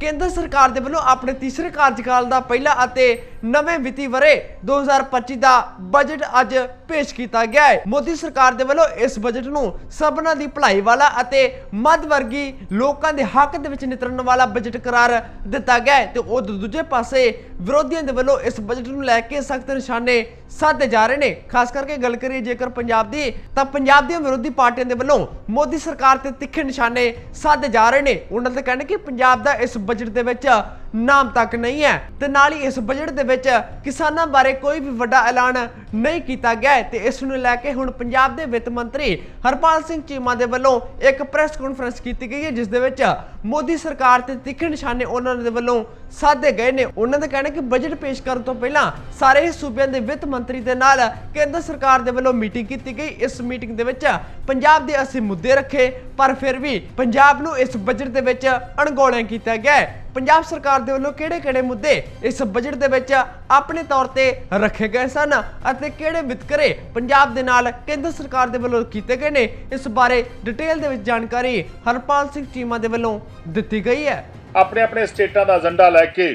ਕੇਂਦਰ ਸਰਕਾਰ ਦੇ ਵੱਲੋਂ ਆਪਣੇ ਤੀਸਰੇ ਕਾਰਜਕਾਲ ਦਾ ਪਹਿਲਾ ਅਤੇ ਨਵੇਂ ਵਿੱਤੀ ਵਰੇ 2025 ਦਾ ਬਜਟ ਅੱਜ ਪੇਸ਼ ਕੀਤਾ ਗਿਆ ਹੈ। ਮੋਦੀ ਸਰਕਾਰ ਦੇ ਵੱਲੋਂ ਇਸ ਬਜਟ ਨੂੰ ਸਭਨਾਂ ਦੀ ਭਲਾਈ ਵਾਲਾ ਅਤੇ ਮੱਧ ਵਰਗੀ ਲੋਕਾਂ ਦੇ ਹੱਕ ਦੇ ਵਿੱਚ ਨਿਤਰਨ ਵਾਲਾ ਬਜਟ ਕਰਾਰ ਦਿੱਤਾ ਗਿਆ ਹੈ ਤੇ ਉਹ ਦੂਜੇ ਪਾਸੇ ਵਿਰੋਧੀਆਂ ਦੇ ਵੱਲੋਂ ਇਸ ਬਜਟ ਨੂੰ ਲੈ ਕੇ ਸਖਤ ਨਿਸ਼ਾਨੇ ਸਾਧੇ ਜਾ ਰਹੇ ਨੇ। ਖਾਸ ਕਰਕੇ ਗੱਲ ਕਰੀਏ ਜੇਕਰ ਪੰਜਾਬ ਦੀ, ਤਾਂ ਪੰਜਾਬ ਦੀਆਂ ਵਿਰੋਧੀ ਪਾਰਟੀਆਂ ਦੇ ਵੱਲੋਂ ਮੋਦੀ ਸਰਕਾਰ ਤੇ ਤਿੱਖੇ ਨਿਸ਼ਾਨੇ ਸਾਧੇ ਜਾ ਰਹੇ ਨੇ। ਉਹਨਾਂ ਦਾ ਕਹਿਣਾ ਕਿ ਪੰਜਾਬ ਦਾ ਇਸ ਬਜਟ ਦੇ ਵਿੱਚ ਨਾਮ ਤੱਕ ਨਹੀਂ ਹੈ। ਤੇ ਨਾਲ ਹੀ ਇਸ ਬਜਟ ਦੇ ਵਿੱਚ ਕਿਸਾਨਾਂ ਬਾਰੇ ਕੋਈ ਵੀ ਵੱਡਾ ਐਲਾਨ ਨਹੀਂ ਕੀਤਾ ਗਿਆ ਹੈ। ਤੇ ਇਸ ਨੂੰ ਲੈ ਕੇ ਹੁਣ ਪੰਜਾਬ ਦੇ ਵਿੱਤ ਮੰਤਰੀ ਹਰਪਾਲ ਸਿੰਘ ਚੀਮਾ ਦੇ ਵੱਲੋਂ ਇੱਕ ਪ੍ਰੈਸ ਕਾਨਫਰੰਸ ਕੀਤੀ ਗਈ ਹੈ, ਜਿਸ ਦੇ ਵਿੱਚ ਮੋਦੀ ਸਰਕਾਰ ਤੇ ਤਿੱਖੇ ਨਿਸ਼ਾਨੇ ਉਹਨਾਂ ਦੇ ਵੱਲੋਂ ਸਾਧੇ ਗਏ ਨੇ। ਉਹਨਾਂ ਦਾ ਕਹਿਣਾ ਕਿ ਬਜਟ ਪੇਸ਼ ਕਰਨ ਤੋਂ ਪਹਿਲਾਂ ਸਾਰੇ ਹੀ ਸੂਬਿਆਂ ਦੇ ਵਿੱਤ ਮੰਤਰੀ ਦੇ ਨਾਲ ਕੇਂਦਰ ਸਰਕਾਰ ਦੇ ਵੱਲੋਂ ਮੀਟਿੰਗ ਕੀਤੀ ਗਈ। ਇਸ ਮੀਟਿੰਗ ਦੇ ਵਿੱਚ ਪੰਜਾਬ ਦੇ ਅਸੀਂ ਮੁੱਦੇ ਰੱਖੇ, ਪਰ ਫਿਰ ਵੀ ਪੰਜਾਬ ਨੂੰ ਇਸ ਬਜਟ ਦੇ ਵਿੱਚ ਅਣਗੌਲਿਆ ਕੀਤਾ ਗਿਆ ਹੈ। ਪੰਜਾਬ ਸਰਕਾਰ ਦੇ ਵੱਲੋਂ ਕਿਹੜੇ-ਕਿਹੜੇ ਮੁੱਦੇ ਇਸ ਬਜਟ ਦੇ ਵਿੱਚ ਆਪਣੇ ਤੌਰ ਤੇ ਰੱਖੇ ਗਏ ਸਨ ਅਤੇ ਕਿਹੜੇ ਵਿਤਕਰੇ ਪੰਜਾਬ ਦੇ ਨਾਲ ਕੇਂਦਰ ਸਰਕਾਰ ਦੇ ਵੱਲੋਂ ਕੀਤੇ ਗਏ ਨੇ, ਇਸ ਬਾਰੇ ਡਿਟੇਲ ਦੇ ਵਿੱਚ ਜਾਣਕਾਰੀ ਹਰਪਾਲ ਸਿੰਘ ਚੀਮਾ ਦੇ ਵੱਲੋਂ ਦਿੱਤੀ ਗਈ ਹੈ। ਆਪਣੇ ਆਪਣੇ ਸਟੇਟਾਂ ਦਾ ਏਜੰਡਾ ਲੈ ਕੇ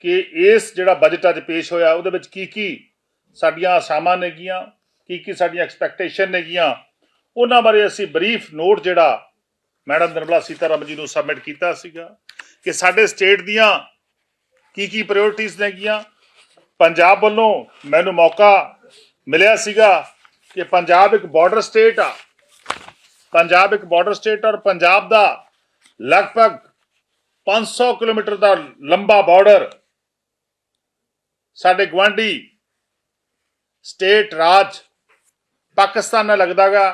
ਕਿ ਇਸ ਜਿਹੜਾ ਬਜਟ ਅੱਜ ਪੇਸ਼ ਹੋਇਆ, ਉਹਦੇ ਵਿੱਚ ਕੀ ਕੀ ਸਾਡੀਆਂ ਆਸਾਮਾਂ ਨੇਗੀਆਂ, ਕੀ ਕੀ ਸਾਡੀਆਂ ਐਕਸਪੈਕਟੇਸ਼ਨ ਨੇਗੀਆਂ, ਉਹਨਾਂ ਬਾਰੇ ਅਸੀਂ ਬਰੀਫ ਨੋਟ ਜਿਹੜਾ ਮੈਡਮ ਨਿਰਮਲਾ ਸੀਤਾਰਮਨ ਜੀ ਨੂੰ ਸਬਮਿਟ ਕੀਤਾ ਸੀਗਾ। ਕਿ ਸਾਡੇ ਸਟੇਟ ਦੀਆਂ ਕੀ ਕੀ ਪ੍ਰਾਇੋਰਟੀਆਂ ਨੇਗੀਆਂ। ਪੰਜਾਬ ਵੱਲੋਂ ਮੈਨੂੰ ਮੌਕਾ ਮਿਲਿਆ ਸੀਗਾ ਕਿ ਪੰਜਾਬ ਇੱਕ ਬਾਰਡਰ ਸਟੇਟ ਆ। ਪੰਜਾਬ ਇੱਕ ਬਾਰਡਰ ਸਟੇਟ ਔਰ ਪੰਜਾਬ ਦਾ ਲਗਭਗ 500 ਕਿਲੋਮੀਟਰ ਦਾ ਲੰਬਾ ਬਾਰਡਰ ਸਾਡੇ ਗਵਾਂਢੀ ਸਟੇਟ ਰਾਜ ਪਾਕਿਸਤਾਨ ਨਾਲ ਲੱਗਦਾਗਾ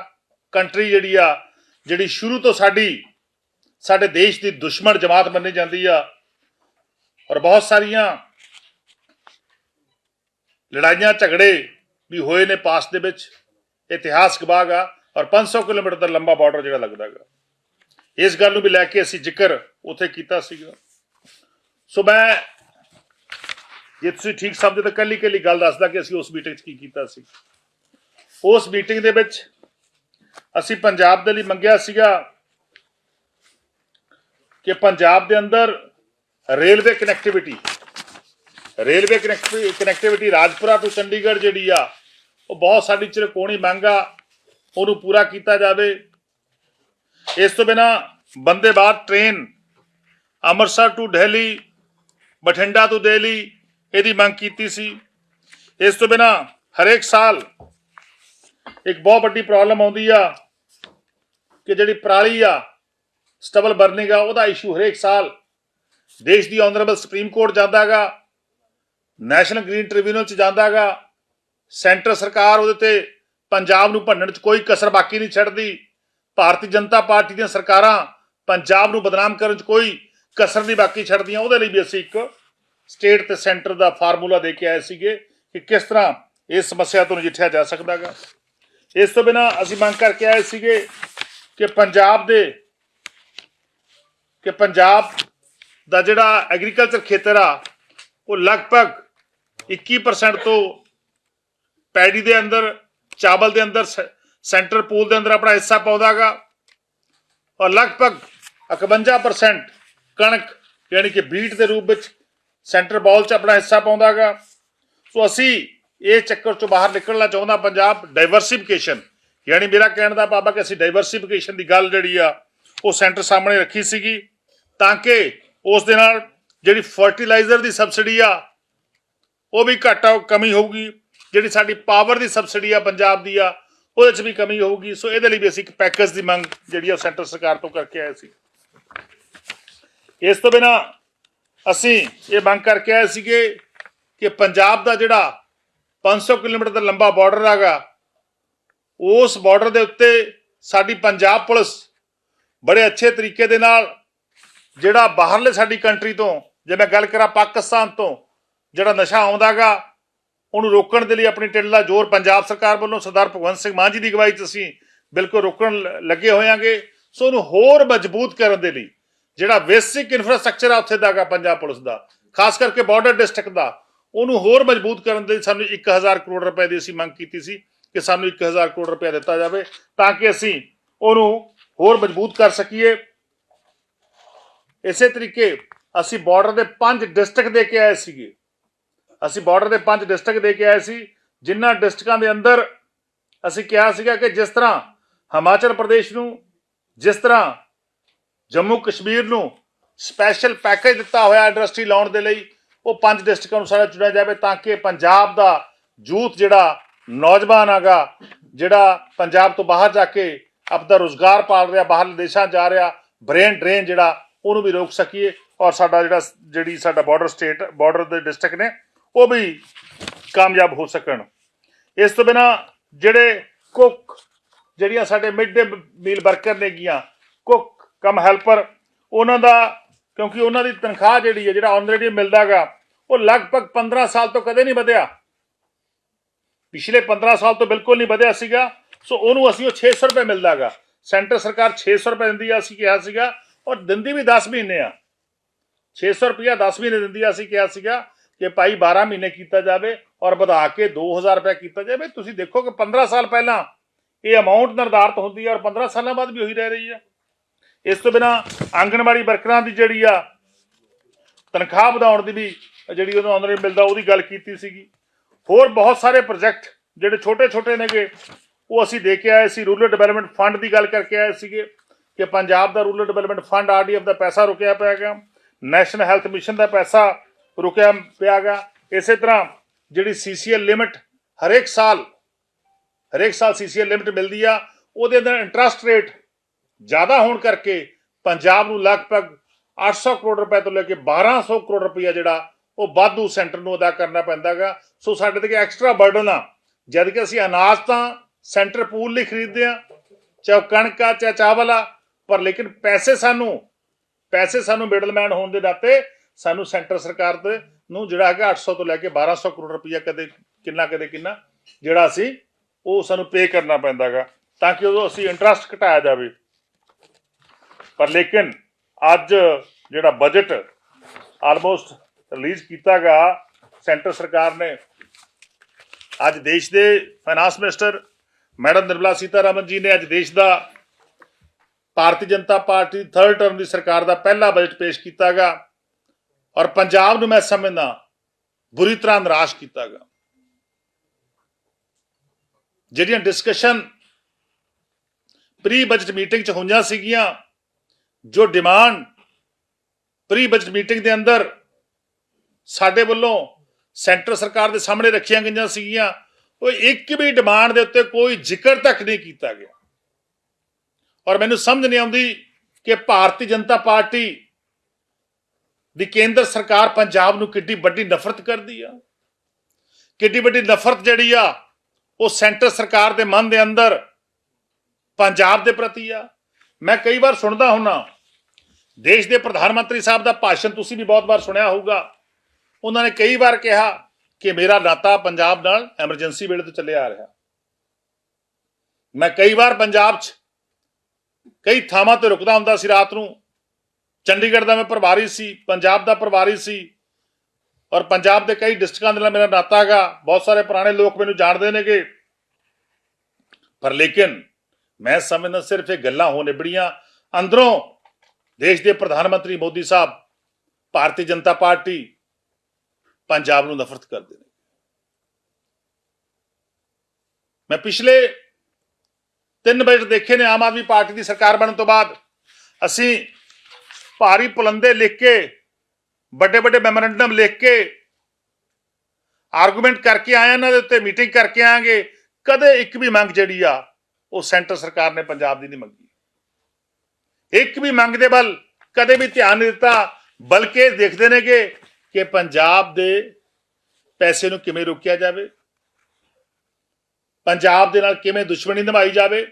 ਕੰਟਰੀ ਜਿਹੜੀ ਆ, ਜਿਹੜੀ ਸ਼ੁਰੂ ਤੋਂ ਸਾਡੀ ਸਾਡੇ ਦੇਸ਼ ਦੀ ਦੁਸ਼ਮਣ ਜਮਾਤ ਮੰਨੀ ਜਾਂਦੀ ਆ ਔਰ ਬਹੁਤ ਸਾਰੀਆਂ ਲੜਾਈਆਂ ਝਗੜੇ ਵੀ ਹੋਏ ਨੇ ਪਾਸ ਦੇ ਵਿੱਚ ਇਤਿਹਾਸ ਗਵਾਹ ਆ ਔਰ 500 ਕਿਲੋਮੀਟਰ ਦਾ ਲੰਬਾ ਬਾਰਡਰ ਜਿਹੜਾ ਲੱਗਦਾ ਲੱਗਦਾਗਾ ਇਸ ਗੱਲ ਨੂੰ ਵੀ ਲੈ ਕੇ ਅਸੀਂ ਜ਼ਿਕਰ ਉੱਥੇ ਕੀਤਾ ਸੀਗਾ। ਸੋ ਮੈਂ, ਜੇ ਤੁਸੀਂ ਠੀਕ ਸਮਝਦੇ ਤਾਂ ਕੱਲੀ ਕੱਲੀ ਗੱਲ ਦੱਸਦਾ ਕਿ ਅਸੀਂ ਉਸ ਮੀਟਿੰਗ 'ਚ ਕੀ ਕੀਤਾ ਸੀ। ਉਸ ਮੀਟਿੰਗ ਦੇ ਵਿੱਚ ਅਸੀਂ ਪੰਜਾਬ ਦੇ ਲਈ ਮੰਗਿਆ ਸੀਗਾ। ਕਿ ਪੰਜਾਬ ਦੇ ਅੰਦਰ railway connectivity railway connectivity Rajpura ਤੋਂ ਚੰਡੀਗੜ੍ਹ ਜਿਹੜੀ ਆ, ਉਹ ਬਹੁਤ ਸਾਡੀ ਚਿਰਕੋਣੀ ਮੰਗ ਆ, ਉਹਨੂੰ ਪੂਰਾ ਕੀਤਾ ਜਾਵੇ। ਇਸ ਤੋਂ ਬਿਨਾ ਬੰਦੇ ਬਾਅਦ ਟ੍ਰੇਨ ਅੰਮ੍ਰਿਤਸਰ ਟੂ ਦਿੱਲੀ, ਬਠਿੰਡਾ ਤੋਂ ਦਿੱਲੀ, ਇਹਦੀ ਮੰਗ ਕੀਤੀ ਸੀ। ਇਸ ਤੋਂ ਬਿਨਾ ਹਰੇਕ ਸਾਲ ਇੱਕ ਬਹੁਤ ਵੱਡੀ ਪ੍ਰੋਬਲਮ ਆਉਂਦੀ ਆ ਕਿ ਜਿਹੜੀ ਪਰਾਲੀ ਆ ਸਟਬਲ ਬਰਨਿੰਗ ਆ, ਉਹਦਾ ਇਸ਼ੂ ਹਰੇਕ ਸਾਲ ਦੇਸ਼ ਦੀ ਆਨਰੇਬਲ ਸੁਪਰੀਮ ਕੋਰਟ ਜਾਂਦਾਗਾ ਨੈਸ਼ਨਲ ਗ੍ਰੀਨ ਟ੍ਰਿਬਿਊਨਲ ਚ ਜਾਂਦਾਗਾ, ਸੈਂਟਰ ਸਰਕਾਰ ਉਹਦੇ ਤੇ ਪੰਜਾਬ ਨੂੰ ਭੰਨਣ ਚ ਕੋਈ ਕਸਰ ਬਾਕੀ ਨਹੀਂ ਛੱਡਦੀ, ਭਾਰਤੀ ਜਨਤਾ ਪਾਰਟੀ ਦੀਆਂ ਸਰਕਾਰਾਂ ਪੰਜਾਬ ਨੂੰ ਬਦਨਾਮ ਕਰਨ 'ਚ ਕੋਈ ਕਸਰ ਨਹੀਂ ਬਾਕੀ ਛੱਡਦੀਆਂ, ਉਹਦੇ ਲਈ ਵੀ ਅਸੀਂ ਇੱਕ ਸਟੇਟ ਤੇ ਸੈਂਟਰ ਦਾ ਫਾਰਮੂਲਾ ਦੇ ਕੇ ਆਏ ਸੀਗੇ ਕਿ ਕਿਸ ਤਰ੍ਹਾਂ ਇਸ ਸਮੱਸਿਆ ਤੋਂ ਨਜਿੱਠਿਆ ਜਾ ਸਕਦਾਗਾ। ਇਸ ਤੋਂ ਬਿਨਾ ਅਸੀਂ ਮੰਗ ਕਰਕੇ ਆਏ ਸੀਗੇ ਕਿ ਪੰਜਾਬ ਦੇ ਕਿ ਪੰਜਾਬ ਦਾ ਜਿਹੜਾ ਐਗਰੀਕਲਚਰ ਖੇਤਰ ਆ, ਉਹ ਲਗਭਗ 21% ਤੋਂ ਪੈੜੀ ਦੇ ਅੰਦਰ, ਚਾਵਲ ਦੇ ਅੰਦਰ, ਸ- ਸੈਂਟਰ ਪੂਲ ਦੇ ਅੰਦਰ ਆਪਣਾ ਹਿੱਸਾ ਪਾਉਂਦਾਗਾ ਔਰ ਲਗਭਗ 51% ਕਣਕ, ਯਾਨੀ ਕਿ ਬੀਟ ਦੇ ਰੂਪ ਵਿੱਚ ਸੈਂਟਰ ਬਾਲ 'ਚ ਆਪਣਾ ਹਿੱਸਾ ਪਾਉਂਦਾਗਾ ਸੋ ਅਸੀਂ ਇਹ ਚੱਕਰ ਚੋਂ ਬਾਹਰ ਨਿਕਲਣਾ ਚਾਹੁੰਦਾ ਪੰਜਾਬ ਡਾਈਵਰਸਿਫਿਕੇਸ਼ਨ ਯਾਨੀ ਮੇਰਾ ਕਹਿਣ ਦਾ ਬਾਬਾ ਕਿ ਅਸੀਂ ਡਾਈਵਰਸਿਫਿਕੇਸ਼ਨ ਦੀ ਗੱਲ ਜਿਹੜੀ ਆ, ਉਹ ਸੈਂਟਰ ਸਾਹਮਣੇ ਰੱਖੀ ਸੀਗੀ। ਤਾਂ ਕਿ ਉਸ ਦੇ ਨਾਲ ਜਿਹੜੀ ਫਰਟੀਲਾਈਜ਼ਰ ਦੀ ਸਬਸਿਡੀ ਆ, ਉਹ ਵੀ ਘਾਟਾ ਕਮੀ ਹੋਊਗੀ। ਜਿਹੜੀ ਸਾਡੀ ਪਾਵਰ ਦੀ ਸਬਸਿਡੀ ਆ ਪੰਜਾਬ ਦੀ ਆ, ਉਹਦੇ 'ਚ ਵੀ ਕਮੀ ਹੋਊਗੀ। ਸੋ ਇਹਦੇ ਲਈ ਵੀ ਅਸੀਂ ਇੱਕ ਪੈਕੇਜ ਦੀ ਮੰਗ ਜਿਹੜੀ ਆ ਸੈਂਟਰ ਸਰਕਾਰ ਤੋਂ ਕਰਕੇ ਆਏ ਸੀ। ਇਸ ਤੋਂ ਬਿਨਾ ਅਸੀਂ ਇਹ ਮੰਗ ਕਰਕੇ ਆਏ ਸੀਗੇ ਕਿ ਪੰਜਾਬ ਦਾ ਜਿਹੜਾ 500 ਕਿਲੋਮੀਟਰ ਦਾ ਲੰਬਾ ਬਾਰਡਰ ਹੈਗਾ, ਉਸ ਬਾਰਡਰ ਦੇ ਉੱਤੇ ਸਾਡੀ ਪੰਜਾਬ ਪੁਲਿਸ ਬੜੇ ਅੱਛੇ ਤਰੀਕੇ ਦੇ ਨਾਲ ਜਿਹੜਾ ਬਾਹਰਲੇ ਸਾਡੀ ਕੰਟਰੀ ਤੋਂ, ਜੇ ਮੈਂ ਗੱਲ ਕਰਾਂ ਪਾਕਿਸਤਾਨ ਤੋਂ, ਜਿਹੜਾ ਨਸ਼ਾ ਆਉਂਦਾਗਾ, ਉਹਨੂੰ ਰੋਕਣ ਦੇ ਲਈ ਆਪਣੀ ਟਿੱਲ ਦਾ ਜ਼ੋਰ ਪੰਜਾਬ ਸਰਕਾਰ ਵੱਲੋਂ ਸਰਦਾਰ ਭਗਵੰਤ ਸਿੰਘ ਮਾਨ ਜੀ ਦੀ ਅਗਵਾਈ 'ਚ ਅਸੀਂ ਬਿਲਕੁਲ ਰੋਕਣ ਲ- ਲੱਗੇ ਹੋਇਆਂਗੇ। ਸੋ ਉਹਨੂੰ ਹੋਰ ਮਜ਼ਬੂਤ ਕਰਨ ਦੇ ਲਈ ਜਿਹੜਾ ਬੇਸਿਕ ਇਨਫਰਾਸਟ੍ਰਕਚਰ ਆ ਉੱਥੇ ਦਾਗਾ ਪੰਜਾਬ ਪੁਲਿਸ ਦਾ, ਖਾਸ ਕਰਕੇ ਬਾਰਡਰ ਡਿਸਟ੍ਰਿਕਟ ਦਾ, ਉਹਨੂੰ ਹੋਰ ਮਜ਼ਬੂਤ ਕਰਨ ਦੇ ਲਈ ਸਾਨੂੰ 1000 ਕਰੋੜ ਰੁਪਏ ਦੀ ਅਸੀਂ ਮੰਗ ਕੀਤੀ ਸੀ ਕਿ ਸਾਨੂੰ 1000 ਕਰੋੜ ਰੁਪਏ ਦਿੱਤਾ ਜਾਵੇ ਤਾਂ ਕਿ ਅਸੀਂ ਉਹਨੂੰ ਹੋਰ ਮਜ਼ਬੂਤ ਕਰ ਸਕੀਏ। ਇਸੇ ਤਰੀਕੇ ਅਸੀਂ ਬਾਰਡਰ ਦੇ ਪੰਜ ਡਿਸਟ੍ਰਿਕਟ ਦੇ ਕੇ ਆਏ ਸੀਗੇ। ਅਸੀਂ ਬਾਰਡਰ ਦੇ ਪੰਜ ਡਿਸਟ੍ਰਿਕਟ ਦੇ ਕੇ ਆਏ ਸੀ, ਜਿਨ੍ਹਾਂ ਡਿਸਟ੍ਰਿਕਾਂ ਦੇ ਅੰਦਰ ਅਸੀਂ ਕਿਹਾ ਸੀਗਾ ਕਿ ਜਿਸ ਤਰ੍ਹਾਂ ਹਿਮਾਚਲ ਪ੍ਰਦੇਸ਼ ਨੂੰ, ਜਿਸ ਤਰ੍ਹਾਂ ਜੰਮੂ ਕਸ਼ਮੀਰ ਨੂੰ ਸਪੈਸ਼ਲ ਪੈਕੇਜ ਦਿੱਤਾ ਹੋਇਆ ਇੰਡਸਟਰੀ ਲਾਉਣ ਦੇ ਲਈ, ਉਹ ਪੰਜ ਡਿਸਟ੍ਰਿਕਾਂ ਨੂੰ ਸਾਰਾ ਚੁਣਿਆ ਜਾਵੇ ਤਾਂ ਕਿ ਪੰਜਾਬ ਦਾ ਯੂਥ ਜਿਹੜਾ ਨੌਜਵਾਨ ਆਗਾ ਜਿਹੜਾ ਪੰਜਾਬ ਤੋਂ ਬਾਹਰ ਜਾ ਕੇ ਆਪਦਾ ਰੋਜ਼ਗਾਰ ਪਾਲ ਰਿਹਾ, ਬਾਹਰਲੇ ਦੇਸ਼ਾਂ ਜਾ ਰਿਹਾ ਬ੍ਰੇਨ ਡਰੇਨ ਜਿਹੜਾ ਉਹਨੂੰ ਵੀ ਰੋਕ ਸਕੀਏ ਔਰ ਸਾਡਾ ਜਿਹੜਾ ਜਿਹੜੀ ਸਾਡਾ ਬਾਰਡਰ ਸਟੇਟ ਬਾਰਡਰ ਦੇ ਡਿਸਟ੍ਰਿਕਟ ਨੇ, ਉਹ ਵੀ ਕਾਮਯਾਬ ਹੋ ਸਕਣ। ਇਸ ਤੋਂ ਬਿਨਾ ਜਿਹੜੇ ਕੁੱਕ, ਜਿਹੜੀਆਂ ਸਾਡੇ ਮਿਡ ਡੇ ਮੀਲ ਵਰਕਰ ਨੇ ਗੀਆਂ, ਕੁੱਕ, ਕਮ ਹੈਲਪਰ ਉਹਨਾਂ ਦਾ, ਕਿਉਂਕਿ ਉਹਨਾਂ ਦੀ ਤਨਖਾਹ ਜਿਹੜੀ ਹੈ, ਜਿਹੜਾ ਆਨਰੇਡੀ ਮਿਲਦਾਗਾ ਉਹ ਲਗਭਗ 15 ਸਾਲ ਤੋਂ ਕਦੇ ਨਹੀਂ ਵਧਿਆ। ਪਿਛਲੇ 15 ਸਾਲ ਤੋਂ ਬਿਲਕੁਲ ਨਹੀਂ ਵਧਿਆ ਸੀਗਾ, ਸੋ ਉਹਨੂੰ ਅਸੀਂ ਉਹ 600 ਰੁਪਏ ਮਿਲਦਾਗਾ ਸੈਂਟਰ ਸਰਕਾਰ 600 ਰੁਪਏ ਦਿੰਦੀ ਆ, ਅਸੀਂ ਕਿਹਾ ਸੀਗਾ ਔਰ ਦਿੰਦੀ ਵੀ 10 ਮਹੀਨੇ ਆ। 600 ਰੁਪਇਆ 10 ਮਹੀਨੇ ਦਿੰਦੀ ਆ, ਅਸੀਂ ਕਿਹਾ ਸੀਗਾ ਕਿ ਭਾਈ 12 ਮਹੀਨੇ ਕੀਤਾ ਜਾਵੇ ਔਰ ਵਧਾ ਕੇ 2000 ਰੁਪਏ ਕੀਤਾ ਜਾਵੇ। ਤੁਸੀਂ ਦੇਖੋ ਕਿ 15 ਸਾਲ ਪਹਿਲਾਂ ਇਹ ਅਮਾਉਂਟ ਨਿਰਧਾਰਤ ਹੁੰਦੀ ਹੈ ਔਰ 15 ਸਾਲਾਂ ਬਾਅਦ ਵੀ ਉਹੀ ਰਹਿ ਰਹੀ ਹੈ ਇਸ ਤੋਂ ਬਿਨਾ ਆਂਗਣਵਾੜੀ ਵਰਕਰਾਂ ਦੀ ਜਿਹੜੀ ਆ ਤਨਖਾਹ ਵਧਾਉਣ ਦੀ ਵੀ ਜਿਹੜੀ ਉਹਨੂੰ ਆਨਰੇ ਮਿਲਦਾ, ਉਹਦੀ ਗੱਲ ਕੀਤੀ ਸੀਗੀ। ਹੋਰ ਬਹੁਤ ਸਾਰੇ ਪ੍ਰੋਜੈਕਟ ਜਿਹੜੇ ਛੋਟੇ ਛੋਟੇ ਨੇਗੇ, ਉਹ ਅਸੀਂ ਦੇ ਕੇ ਆਏ ਸੀ। ਰੂਰਲ ਡਿਵੈਲਪਮੈਂਟ ਫੰਡ ਦੀ ਗੱਲ ਕਰਕੇ ਆਏ ਸੀਗੇ। ਕਿ ਪੰਜਾਬ ਦਾ ਰੂਰਲ ਡਿਵੈਲਪਮੈਂਟ ਫੰਡ ਆਰਡੀਐਫ ਦਾ ਪੈਸਾ ਰੁਕਿਆ ਪਿਆ ਗਿਆ, ਨੈਸ਼ਨਲ ਹੈਲਥ ਮਿਸ਼ਨ ਦਾ ਪੈਸਾ ਰੁਕਿਆ ਪਿਆ ਗਾ ਇਸੇ ਤਰ੍ਹਾਂ ਜਿਹੜੀ ਸੀਸੀਐਲ ਲਿਮਿਟ ਹਰੇਕ ਸਾਲ ਹਰੇਕ ਸਾਲ ਸੀਸੀਐਲ ਲਿਮਿਟ ਮਿਲਦੀ ਆ, ਉਹਦੇ ਅੰਦਰ ਇੰਟਰਸਟ ਰੇਟ ਜ਼ਿਆਦਾ ਹੋਣ ਕਰਕੇ ਪੰਜਾਬ ਨੂੰ ਲਗਭਗ 800 ਕਰੋੜ ਰੁਪਏ ਤੋਂ ਲੈ ਕੇ 1200 ਕਰੋੜ ਰੁਪਇਆ ਜਿਹੜਾ ਉਹ ਵਾਧੂ ਸੈਂਟਰ ਨੂੰ ਅਦਾ ਕਰਨਾ ਪੈਂਦਾਗਾ ਸੋ ਸਾਡੇ ਤੇ ਐਕਸਟਰਾ ਬਰਡਨ ਆ, ਜਦ ਕਿ ਅਸੀਂ ਅਨਾਜ ਤਾਂ ਸੈਂਟਰ ਪੂਲ ਲਈ ਖਰੀਦਦੇ ਆ, ਚਾਹੇ ਉਹ ਕਣਕ ਆ, ਚਾਹੇ ਚਾਵਲ ਆ ਪਰ ਲੇਕਿਨ ਪੈਸੇ ਸਾਨੂੰ ਪੈਸੇ ਸਾਨੂੰ ਮਿਡਲਮੈਨ ਹੋਣ ਦੇ ਨਾਤੇ ਸਾਨੂੰ ਸੈਂਟਰ ਸਰਕਾਰ ਦੇ ਨੂੰ ਜਿਹੜਾ ਹੈਗਾ 800 ਤੋਂ ਲੈ ਕੇ 1200 ਕਰੋੜ ਰੁਪਈਆ ਕਦੇ ਕਿੰਨਾ ਕਦੇ ਕਿੰਨਾ, ਜਿਹੜਾ ਅਸੀਂ ਉਹ ਸਾਨੂੰ ਪੇ ਕਰਨਾ ਪੈਂਦਾਗਾ ਤਾਂ ਕਿ ਉਹ ਅਸੀਂ ਇੰਟਰਸਟ ਘਟਾਇਆ ਜਾਵੇ। ਪਰ ਲੇਕਿਨ ਅੱਜ ਜਿਹੜਾ ਬਜਟ ਆਲਮੋਸਟ ਰਿਲੀਜ਼ ਕੀਤਾਗਾ ਸੈਂਟਰ ਸਰਕਾਰ ਨੇ, ਅੱਜ ਦੇਸ਼ ਦੇ finance minister madam Nirmala Sitharaman ji ਨੇ ਅੱਜ ਦੇਸ਼ ਦਾ Bharatiya Janata party third term ਦੀ ਸਰਕਾਰ ਦਾ ਪਹਿਲਾ ਬਜਟ ਪੇਸ਼ ਕੀਤਾਗਾ ਔਰ ਪੰਜਾਬ ਨੂੰ ਮੈਂ ਸਮਝਦਾ ਬੁਰੀ ਤਰ੍ਹਾਂ ਨਿਰਾਸ਼ ਕੀਤਾਗਾ। ਜਿਹੜੀਆਂ ਡਿਸਕਸ਼ਨ ਪ੍ਰੀ ਬਜਟ ਮੀਟਿੰਗ ਚ ਹੋਈਆਂ ਸੀਗੀਆਂ, ਜੋ ਡਿਮਾਂਡ ਪ੍ਰੀ ਬਜਟ ਮੀਟਿੰਗ ਦੇ ਅੰਦਰ ਸਾਡੇ ਵੱਲੋਂ ਸੈਂਟਰ ਸਰਕਾਰ ਦੇ ਸਾਹਮਣੇ ਰੱਖੀਆਂ ਗਈਆਂ ਸੀਗੀਆਂ, ਉਹ ਇੱਕ ਵੀ ਡਿਮਾਂਡ ਦੇ ਉੱਤੇ ਕੋਈ ਜ਼ਿਕਰ ਤੱਕ ਨਹੀਂ ਕੀਤਾ ਗਿਆ। ਔਰ ਮੈਨੂੰ ਸਮਝ ਨਹੀਂ ਆਉਂਦੀ ਕਿ ਭਾਰਤੀ ਜਨਤਾ ਪਾਰਟੀ ਦੀ ਕੇਂਦਰ ਸਰਕਾਰ ਪੰਜਾਬ ਨੂੰ ਕਿੱਡੀ ਵੱਡੀ ਨਫ਼ਰਤ ਕਰਦੀ ਆ। ਕਿੱਡੀ ਵੱਡੀ ਨਫ਼ਰਤ ਜਿਹੜੀ ਆ, ਉਹ ਸੈਂਟਰ ਸਰਕਾਰ ਦੇ ਮਨ ਦੇ ਅੰਦਰ ਪੰਜਾਬ ਦੇ ਪ੍ਰਤੀ ਆ। ਮੈਂ ਕਈ ਵਾਰ ਸੁਣਦਾ ਹੁੰਨਾ, ਦੇਸ਼ ਦੇ ਪ੍ਰਧਾਨ ਮੰਤਰੀ ਸਾਹਿਬ ਦਾ ਭਾਸ਼ਣ ਤੁਸੀਂ ਵੀ ਬਹੁਤ ਵਾਰ ਸੁਣਿਆ ਹੋਊਗਾ। ਉਹਨਾਂ ਨੇ ਕਈ ਵਾਰ ਕਿਹਾ ਕਿ ਮੇਰਾ ਨਾਤਾ ਪੰਜਾਬ ਨਾਲ ਐਮਰਜੈਂਸੀ ਵੇਲੇ ਤੋਂ ਚੱਲਿਆ ਆ ਰਿਹਾ। ਮੈਂ ਕਈ ਵਾਰ ਪੰਜਾਬ 'ਚ ਕਈ ਥਾਵਾਂ ਤੇ ਰੁਕਦਾ ਹੁੰਦਾ ਸੀ ਰਾਤ ਨੂੰ। ਚੰਡੀਗੜ੍ਹ ਦਾ ਮੈਂ ਪ੍ਰਭਾਰੀ ਸੀ, ਪੰਜਾਬ ਦਾ ਪ੍ਰਭਾਰੀ ਸੀ ਔਰ ਪੰਜਾਬ ਦੇ ਕਈ ਡਿਸਟ੍ਰਿਕਾਂ ਦੇ ਨਾਲ ਮੇਰਾ ਨਾਤਾ ਹੈਗਾ। ਬਹੁਤ ਸਾਰੇ ਪੁਰਾਣੇ ਲੋਕ ਮੈਨੂੰ ਜਾਣਦੇ ਨੇਗੇ। ਪਰ ਲੇਕਿਨ ਮੈਂ ਸਮਝਦਾ ਸਿਰਫ ਇਹ ਗੱਲਾਂ ਹੋ ਨਿਬੜੀਆਂ। ਅੰਦਰੋਂ ਦੇਸ਼ ਦੇ ਪ੍ਰਧਾਨ ਮੰਤਰੀ ਮੋਦੀ ਸਾਹਿਬ, ਭਾਰਤੀ ਜਨਤਾ ਪਾਰਟੀ ਪੰਜਾਬ ਨੂੰ ਨਫ਼ਰਤ ਕਰਦੇ ਨੇ। ਮੈਂ ਪਿਛਲੇ ਤਿੰਨ ਬਜਟ ਦੇਖੇ ਨੇ ਆਮ ਆਦਮੀ ਪਾਰਟੀ ਦੀ ਸਰਕਾਰ ਬਣਨ ਤੋਂ ਬਾਅਦ। ਅਸੀਂ ਭਾਰੀ ਪੁਲੰਦੇ ਲਿਖ ਕੇ, ਵੱਡੇ ਵੱਡੇ ਮੈਮੋਰੈਂਡਮ ਲਿਖ ਕੇ, ਆਰਗੂਮੈਂਟ ਕਰਕੇ ਆਏ ਇਹਨਾਂ ਦੇ ਉੱਤੇ, ਮੀਟਿੰਗ ਕਰਕੇ ਆਵਾਂਗੇ। ਕਦੇ ਇੱਕ ਵੀ ਮੰਗ ਜਿਹੜੀ ਆ, ਉਹ ਸੈਂਟਰ ਸਰਕਾਰ ਨੇ ਪੰਜਾਬ ਦੀ ਨਹੀਂ ਮੰਗੀ। ਇੱਕ ਵੀ ਮੰਗ ਦੇ ਵੱਲ ਕਦੇ ਵੀ ਧਿਆਨ ਨਹੀਂ ਦਿੱਤਾ, ਬਲਕਿ ਦੇਖਦੇ ਨੇਗੇ ਕਿ ਪੰਜਾਬ ਦੇ ਪੈਸੇ ਨੂੰ ਕਿਵੇਂ ਰੋਕਿਆ ਜਾਵੇ। ਪੰਜਾਬ ਦੇ ਨਾਲ ਕਿਵੇਂ ਦੁਸ਼ਮਣੀ ਨਿਭਾਈ ਜਾਵੇ?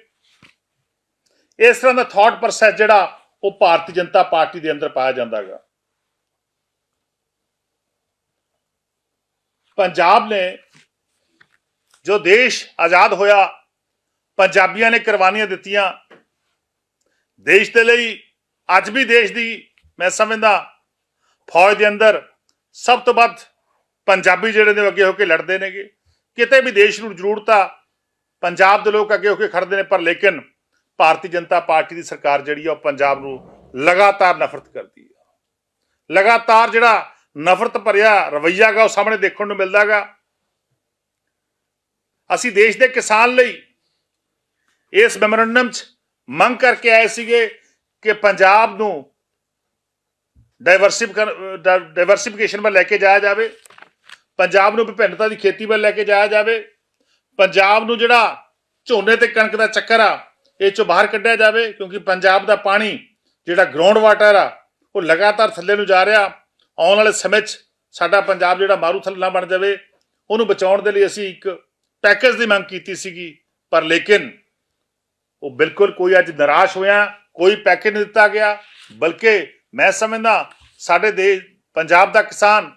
ਇਸ ਤਰ੍ਹਾਂ ਦਾ ਥਾਟ ਪ੍ਰੋਸੈਸ ਜਿਹੜਾ ਉਹ ਭਾਰਤੀ ਜਨਤਾ ਪਾਰਟੀ ਦੇ ਅੰਦਰ ਪਾਇਆ ਜਾਂਦਾ ਜਾਂਦਾਗਾ। ਪੰਜਾਬ ਨੇ ਜੋ ਦੇਸ਼ ਆਜ਼ਾਦ ਹੋਇਆ, ਪੰਜਾਬੀਆਂ ਨੇ ਕੁਰਬਾਨੀਆਂ ਦਿੱਤੀਆਂ। ਦੇਸ਼ ਦੇ ਲਈ ਅੱਜ ਵੀ ਦੇਸ਼ ਦੀ, ਮੈਂ ਸਮਝਦਾ, ਫੌਜ ਦੇ ਅੰਦਰ ਸਭ ਤੋਂ ਵੱਧ ਪੰਜਾਬੀ ਜਿਹੜੇ ਨੇ ਉਹ ਅੱਗੇ ਹੋ ਕੇ ਲੜਦੇ ਨੇਗੇ। ਕਿਤੇ ਵੀ ਦੇਸ਼ ਨੂੰ ਜ਼ਰੂਰਤ ਆ ਪੰਜਾਬ ਦੇ ਲੋਕ ਅੱਗੇ ਹੋ ਕੇ ਖੜਦੇ ਨੇ, ਪਰ ਲੇਕਿਨ ਭਾਰਤੀ ਜਨਤਾ ਪਾਰਟੀ ਦੀ ਸਰਕਾਰ ਜਿਹੜੀ ਆ, ਉਹ ਪੰਜਾਬ ਨੂੰ ਲਗਾਤਾਰ ਨਫ਼ਰਤ ਕਰਦੀ ਆ। ਲਗਾਤਾਰ ਜਿਹੜਾ ਨਫ਼ਰਤ ਭਰਿਆ ਰਵੱਈਆ ਗਾ, ਉਹ ਸਾਹਮਣੇ ਦੇਖਣ ਨੂੰ ਮਿਲਦਾਗਾ। ਅਸੀਂ ਦੇਸ਼ ਦੇ ਕਿਸਾਨ ਲਈ ਇਸ ਮੈਮੋਰੰਡਮ 'ਚ ਮੰਗ ਕਰਕੇ ਆਏ ਸੀਗੇ ਕਿ ਪੰਜਾਬ ਨੂੰ ਡਾਈਵਰਸਿਫਿਕੇਸ਼ਨ ਵੱਲ ਲੈ ਕੇ ਜਾਇਆ ਜਾਵੇ, ਪੰਜਾਬ ਨੂੰ ਵਿਭਿੰਨਤਾ ਦੀ ਖੇਤੀ ਵੱਲ ਲੈ ਕੇ ਜਾਇਆ ਜਾਵੇ। ਪੰਜਾਬ ਨੂੰ ਜਿਹੜਾ ਝੋਨੇ ਤੇ ਕਣਕ ਦਾ ਚੱਕਰ ਆ, ਇਹ ਚੋਂ ਬਾਹਰ ਕੱਢਿਆ ਜਾਵੇ, ਕਿਉਂਕਿ ਪੰਜਾਬ ਦਾ ਪਾਣੀ ਜਿਹੜਾ ਗਰਾਊਂਡ ਵਾਟਰ ਆ, ਉਹ ਲਗਾਤਾਰ ਥੱਲੇ ਨੂੰ ਜਾ ਰਿਹਾ। ਆਉਣ ਵਾਲੇ ਸਮੇਂ 'ਚ ਸਾਡਾ ਪੰਜਾਬ ਜਿਹੜਾ ਮਾਰੂ ਥੱਲੇ ਨਾ ਬਣ ਜਾਵੇ, ਉਹਨੂੰ ਬਚਾਉਣ ਦੇ ਲਈ ਅਸੀਂ ਇੱਕ ਪੈਕੇਜ ਦੀ ਮੰਗ ਕੀਤੀ ਸੀਗੀ, ਪਰ ਲੇਕਿਨ ਉਹ ਬਿਲਕੁਲ ਕੋਈ ਅੱਜ ਨਿਰਾਸ਼ ਹੋਇਆ, ਕੋਈ ਪੈਕੇਜ ਨਹੀਂ ਦਿੱਤਾ ਗਿਆ, ਬਲਕਿ ਮੈਂ ਸਮਝਦਾ ਸਾਡੇ ਦੇਸ਼ ਪੰਜਾਬ ਦਾ ਕਿਸਾਨ,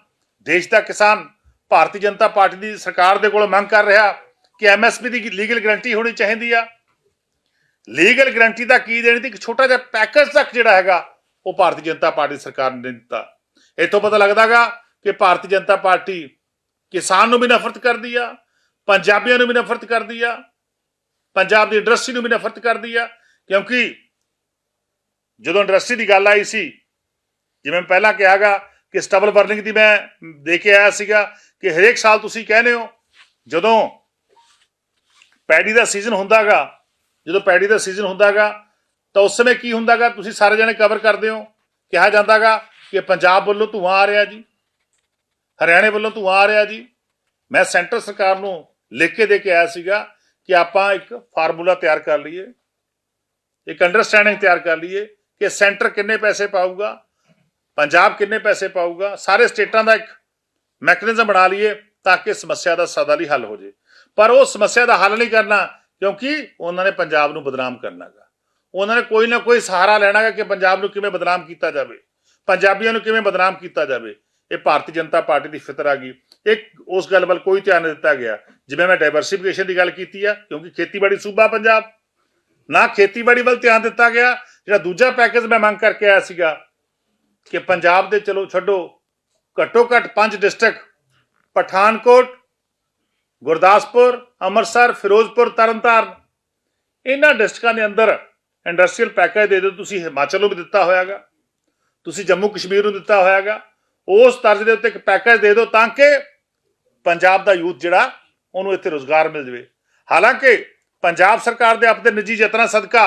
ਦੇਸ਼ ਦਾ ਕਿਸਾਨ, ਭਾਰਤੀ ਜਨਤਾ ਪਾਰਟੀ ਦੀ ਸਰਕਾਰ ਦੇ ਕੋਲ ਮੰਗ ਕਰ ਰਿਹਾ। ਕਿ ਐਮਐਸਪੀ ਦੀ ਲੀਗਲ ਗਰੰਟੀ ਹੋਣੀ ਚਾਹੀਦੀ ਆ। ਲੀਗਲ ਗਰੰਟੀ ਦਾ ਕੀ ਦੇਣੀ ਤੇ ਇੱਕ ਛੋਟਾ ਜਿਹਾ ਪੈਕੇਜ ਤੱਕ ਜਿਹੜਾ ਹੈਗਾ, ਉਹ ਭਾਰਤੀ ਜਨਤਾ ਪਾਰਟੀ ਸਰਕਾਰ ਨੇ ਦਿੱਤਾ। ਇੱਥੋਂ ਪਤਾ ਲੱਗਦਾਗਾ ਕਿ ਭਾਰਤੀ ਜਨਤਾ ਪਾਰਟੀ ਕਿਸਾਨ ਨੂੰ ਵੀ ਨਫ਼ਰਤ ਕਰਦੀ ਆ, ਪੰਜਾਬੀਆਂ ਨੂੰ ਵੀ ਨਫ਼ਰਤ ਕਰਦੀ ਆ, ਪੰਜਾਬ ਦੀ ਇੰਡਸਟਰੀ ਨੂੰ ਵੀ ਨਫ਼ਰਤ ਕਰਦੀ ਆ, ਕਿਉਂਕਿ ਜਦੋਂ ਇੰਡਸਟਰੀ ਦੀ ਗੱਲ ਆਈ ਸੀ, ਜਿਵੇਂ ਮੈਂ ਪਹਿਲਾਂ ਕਿਹਾਗਾ ਕਿ ਸਟਬਲ ਬਰਨਿੰਗ ਦੀ ਮੈਂ ਦੇ ਕੇ ਆਇਆ ਸੀਗਾ ਕਿ ਹਰੇਕ ਸਾਲ ਤੁਸੀਂ ਕਹਿੰਦੇ ਹੋ, ਜਦੋਂ ਪੈਡੀ ਦਾ ਸੀਜ਼ਨ ਹੁੰਦਾਗਾ, ਜਦੋਂ ਪੈਡੀ ਦਾ ਸੀਜ਼ਨ ਹੁੰਦਾਗਾ, ਤਾਂ ਉਸ ਸਮੇਂ ਕੀ ਹੁੰਦਾਗਾ, ਤੁਸੀਂ ਸਾਰੇ ਜਣੇ ਕਵਰ ਕਰਦੇ ਹੋ, ਕਿਹਾ ਜਾਂਦਾਗਾ ਕਿ ਪੰਜਾਬ ਵੱਲੋਂ ਧੂਆਂ ਆ ਰਿਹਾ ਜੀ, ਹਰਿਆਣੇ ਵੱਲੋਂ ਧੂਆਂ ਆ ਰਿਹਾ ਜੀ। ਮੈਂ ਸੈਂਟਰ ਸਰਕਾਰ ਨੂੰ ਲਿਖ ਕੇ ਦੇ ਕੇ ਆਇਆ ਸੀਗਾ ਕਿ ਆਪਾਂ ਇੱਕ ਫਾਰਮੂਲਾ ਤਿਆਰ ਕਰ ਲਈਏ, ਇੱਕ ਅੰਡਰਸਟੈਂਡਿੰਗ ਤਿਆਰ ਕਰ ਲਈਏ ਕਿ ਸੈਂਟਰ ਕਿੰਨੇ ਪੈਸੇ ਪਾਊਗਾ, ਪੰਜਾਬ ਕਿੰਨੇ ਪੈਸੇ ਪਾਊਗਾ, ਸਾਰੇ ਸਟੇਟਾਂ ਦਾ ਇੱਕ ਮੈਕੈਨਿਜ਼ਮ ਬਣਾ ਲਈਏ ਤਾਂ ਕਿ ਸਮੱਸਿਆ ਦਾ ਸਦਾ ਲਈ ਹੱਲ ਹੋ ਜੇ। ਪਰ ਉਹ ਸਮੱਸਿਆ ਦਾ ਹੱਲ ਨਹੀਂ ਕਰਨਾ, ਕਿਉਂਕਿ ਉਹਨਾਂ ਨੇ ਪੰਜਾਬ ਨੂੰ ਬਦਨਾਮ ਕਰਨਾਗਾ। ਉਹਨਾਂ ਨੇ ਕੋਈ ਨਾ ਕੋਈ ਸਹਾਰਾ ਲੈਣਾਗਾ ਕਿ ਪੰਜਾਬ ਨੂੰ ਕਿਵੇਂ ਬਦਨਾਮ ਕੀਤਾ ਜਾਵੇ। ਪੰਜਾਬੀਆਂ ਨੂੰ ਕਿਵੇਂ ਬਦਨਾਮ ਕੀਤਾ ਜਾਵੇ। ਇਹ ਭਾਰਤੀ ਜਨਤਾ ਪਾਰਟੀ ਦੀ ਫਿਤਰ ਆ ਗਈ। ਇੱਕ ਉਸ ਗੱਲ ਵੱਲ ਕੋਈ ਧਿਆਨ ਨਹੀਂ ਦਿੱਤਾ ਗਿਆ। ਜਿਵੇਂ ਮੈਂ ਡਾਈਵਰਸਿਫਿਕੇਸ਼ਨ ਦੀ ਗੱਲ ਕੀਤੀ ਆ, ਕਿਉਂਕਿ ਖੇਤੀਬਾੜੀ ਸੂਬਾ ਪੰਜਾਬ। ਨਾ ਖੇਤੀਬਾੜੀ ਵੱਲ ਧਿਆਨ ਦਿੱਤਾ ਗਿਆ, ਜਿਹੜਾ ਦੂਜਾ ਪੈਕੇਜ ਮੈਂ ਮੰਗ ਕਰਕੇ ਆਇਆ ਸੀਗਾ ਕਿ ਪੰਜਾਬ ਦੇ, ਚਲੋ ਛੱਡੋ, ਘੱਟੋ ਘੱਟ ਪੰਜ ਡਿਸਟ੍ਰਿਕਟ ਪਠਾਨਕੋਟ ਗੁਰਦਾਸਪੁਰ, ਅੰਮ੍ਰਿਤਸਰ, ਫਿਰੋਜ਼ਪੁਰ, ਤਰਨਤਾਰਨ। ਇਹਨਾਂ ਡਿਸਟ੍ਰਿਕਾਂ ਦੇ ਅੰਦਰ ਇੰਡਸਟਰੀਅਲ ਪੈਕੇਜ ਦੇ ਦਿਓ, ਤੁਸੀਂ ਹਿਮਾਚਲ ਨੂੰ ਵੀ ਦਿੱਤਾ ਹੋਇਆਗਾ, ਤੁਸੀਂ ਜੰਮੂ ਕਸ਼ਮੀਰ ਨੂੰ ਦਿੱਤਾ ਹੋਇਆਗਾ, ਉਸ ਤਰਜ਼ ਦੇ ਉੱਤੇ ਇੱਕ ਪੈਕੇਜ ਦੇ ਦਿਓ ਤਾਂ ਕਿ ਪੰਜਾਬ ਦਾ ਯੂਥ ਜਿਹੜਾ, ਉਹਨੂੰ ਇੱਥੇ ਰੋਜ਼ਗਾਰ ਮਿਲ ਜਾਵੇ। ਹਾਲਾਂਕਿ ਪੰਜਾਬ ਸਰਕਾਰ ਦੇ ਆਪਣੇ ਨਿੱਜੀ ਯਤਨਾਂ ਸਦਕਾ,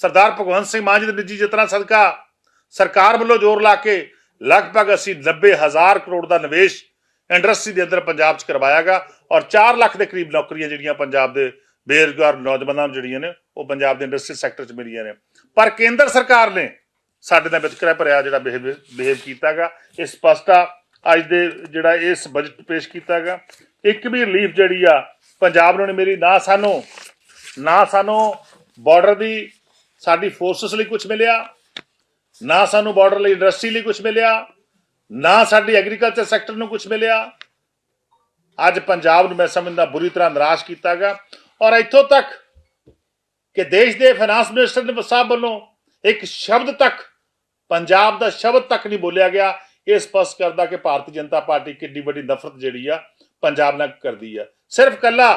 ਸਰਦਾਰ ਭਗਵੰਤ ਸਿੰਘ ਮਾਨ ਜੀ ਦੇ ਨਿੱਜੀ ਯਤਨਾਂ ਸਦਕਾ, ਸਰਕਾਰ ਵੱਲੋਂ ਜ਼ੋਰ ਲਾ ਕੇ ਲਗਭਗ ਅਸੀਂ 90000 ਕਰੋੜ ਦਾ ਨਿਵੇਸ਼ ਇੰਡਸਟਰੀ ਦੇ ਅੰਦਰ ਪੰਜਾਬ 'ਚ ਕਰਵਾਇਆਗਾ ਔਰ 4 ਲੱਖ ਦੇ ਕਰੀਬ ਨੌਕਰੀਆਂ ਜਿਹੜੀਆਂ ਪੰਜਾਬ ਦੇ ਬੇਰੁਜ਼ਗਾਰ ਨੌਜਵਾਨਾਂ ਨੂੰ ਜਿਹੜੀਆਂ ਨੇ, ਉਹ ਪੰਜਾਬ ਦੇ ਇੰਡਸਟਰੀ ਸੈਕਟਰ 'ਚ ਮਿਲੀਆਂ ਨੇ। ਪਰ ਕੇਂਦਰ ਸਰਕਾਰ ਨੇ ਸਾਡੇ ਨਾਲ ਵਿਤਕਰਾ ਭਰਿਆ ਜਿਹੜਾ ਬਿਹੇਵ ਕੀਤਾਗਾ, ਇਹ ਸਪਸ਼ਟ ਆ। ਅੱਜ ਦੇ ਜਿਹੜਾ ਇਸ ਬਜਟ ਪੇਸ਼ ਕੀਤਾਗਾ, ਇੱਕ ਵੀ ਰਿਲੀਫ ਜਿਹੜੀ ਆ ਪੰਜਾਬ ਨੂੰ ਨਹੀਂ ਮੇਰੀ ਨਾ ਸਾਨੂੰ ਨਾ ਸਾਨੂੰ ਬਾਰਡਰ ਦੀ ਸਾਡੀ ਫੋਰਸਸ ਲਈ ਕੁਝ ਮਿਲਿਆ, ਨਾ ਸਾਨੂੰ ਬਾਰਡਰ ਲਈ ਇੰਡਸਟਰੀ ਲਈ ਕੁਝ ਮਿਲਿਆ ਨਾ ਸਾਡੇ ਐਗਰੀਕਲਚਰ ਸੈਕਟਰ ਨੂੰ ਕੁਝ ਮਿਲਿਆ। ਅੱਜ ਪੰਜਾਬ ਨੂੰ ਮੈਂ ਸਮਝਦਾ ਬੁਰੀ ਤਰ੍ਹਾਂ ਨਿਰਾਸ਼ ਕੀਤਾ ਕੀਤਾਗਾ ਔਰ ਇੱਥੋਂ ਤੱਕ ਕਿ ਦੇਸ਼ ਦੇ ਫਾਈਨਾਂਸ ਮਿਨਿਸਟਰ ਨੇ ਸਾਹਿਬ ਵੱਲੋਂ ਇੱਕ ਸ਼ਬਦ ਤੱਕ, ਪੰਜਾਬ ਦਾ ਸ਼ਬਦ ਤੱਕ ਨਹੀਂ ਬੋਲਿਆ ਗਿਆ। ਇਹ ਸਪਸ਼ਟ ਕਰਦਾ ਕਿ ਭਾਰਤੀ ਜਨਤਾ ਪਾਰਟੀ ਕਿੰਨੀ ਵੱਡੀ ਨਫ਼ਰਤ ਜਿਹੜੀ ਆ ਪੰਜਾਬ ਨਾਲ ਕਰਦੀ ਆ। ਸਿਰਫ ਕੱਲਾ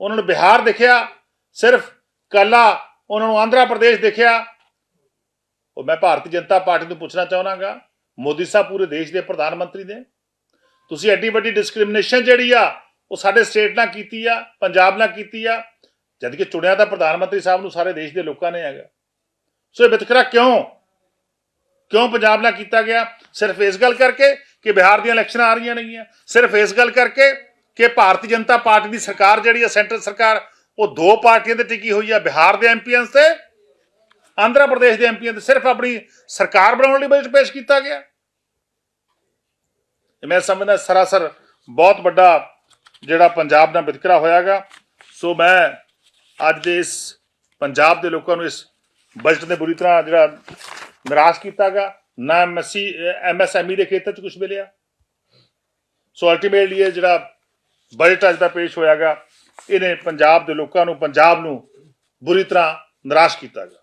ਉਹਨਾਂ ਨੂੰ ਬਿਹਾਰ ਦੇਖਿਆ, ਸਿਰਫ ਕੱਲਾ ਉਹਨਾਂ ਨੂੰ ਆਂਧਰਾ ਪ੍ਰਦੇਸ਼ ਦੇਖਿਆ। ਉਹ ਮੈਂ ਭਾਰਤੀ ਜਨਤਾ ਪਾਰਟੀ ਨੂੰ ਪੁੱਛਣਾ ਚਾਹਣਾਗਾ ਮੋਦੀ ਸਾਹਿਬ ਪੂਰੇ ਦੇਸ਼ ਦੇ ਪ੍ਰਧਾਨ ਮੰਤਰੀ ਨੇ। ਤੁਸੀਂ ਐਡੀ ਵੱਡੀ ਡਿਸਕ੍ਰਿਮੀਨੇਸ਼ਨ ਜਿਹੜੀ ਆ, ਉਹ ਸਾਡੇ ਸਟੇਟ ਨਾਲ ਕੀਤੀ ਆ, ਪੰਜਾਬ ਨਾਲ ਕੀਤੀ ਆ, ਜਦ ਕਿ ਚੁਣਿਆ ਤਾਂ ਪ੍ਰਧਾਨ ਮੰਤਰੀ ਸਾਹਿਬ ਨੂੰ ਸਾਰੇ ਦੇਸ਼ ਦੇ ਲੋਕਾਂ ਨੇ ਹੈਗਾ। ਸੋ ਇਹ ਵਿਤਕਰਾ ਕਿਉਂ? ਕਿਉਂ ਪੰਜਾਬ ਨਾਲ ਕੀਤਾ ਗਿਆ? ਸਿਰਫ ਇਸ ਗੱਲ ਕਰਕੇ ਕਿ ਬਿਹਾਰ ਦੀਆਂ ਇਲੈਕਸ਼ਨਾਂ ਆ ਰਹੀਆਂ ਨੇਗੀਆਂ। ਸਿਰਫ ਇਸ ਗੱਲ ਕਰਕੇ ਕਿ ਭਾਰਤੀ ਜਨਤਾ ਪਾਰਟੀ ਦੀ ਸਰਕਾਰ ਜਿਹੜੀ ਹੈ ਸੈਂਟਰ ਸਰਕਾਰ, ਉਹ ਦੋ ਪਾਰਟੀਆਂ ਤੇ ਟਿਕੀ ਹੋਈ ਹੈ ਬਿਹਾਰ ਦੇ ਐਮਪੀਆਂ ਤੇ ਆਂਧਰਾ ਪ੍ਰਦੇਸ਼ ਦੇ ਐਮਪੀਆਂ ਤੇ। ਸਿਰਫ ਆਪਣੀ ਸਰਕਾਰ ਬਣਾਉਣ ਲਈ ਬਜਟ ਪੇਸ਼ ਕੀਤਾ ਗਿਆ। ਇਹ ਮੈਂ ਸਮਝਦਾ ਸਰਾਸਰ ਬਹੁਤ ਵੱਡਾ ਜਿਹੜਾ ਪੰਜਾਬ ਦਾ ਵਿਤਕਰਾ ਹੋਇਆਗਾ। ਸੋ ਮੈਂ ਅੱਜ ਦੇ ਇਸ ਪੰਜਾਬ ਦੇ ਲੋਕਾਂ ਨੂੰ ਇਸ ਬਜਟ ਨੇ ਬੁਰੀ ਤਰ੍ਹਾਂ ਜਿਹੜਾ ਨਿਰਾਸ਼ ਕੀਤਾਗਾ। ਨਾ ਐਮਐਸਸੀ ਐਮਐਸਐਮਈ ਦੇ ਖੇਤਰ 'ਚ ਕੁਝ ਮਿਲਿਆ। ਸੋ ਅਲਟੀਮੇਟਲੀ ਇਹ ਜਿਹੜਾ ਬਜਟ ਅੱਜ ਦਾ ਪੇਸ਼ ਹੋਇਆਗਾ, ਇਹਨੇ ਪੰਜਾਬ ਦੇ ਲੋਕਾਂ ਨੂੰ, ਪੰਜਾਬ ਨੂੰ ਬੁਰੀ ਤਰ੍ਹਾਂ ਨਿਰਾਸ਼ ਕੀਤਾਗਾ।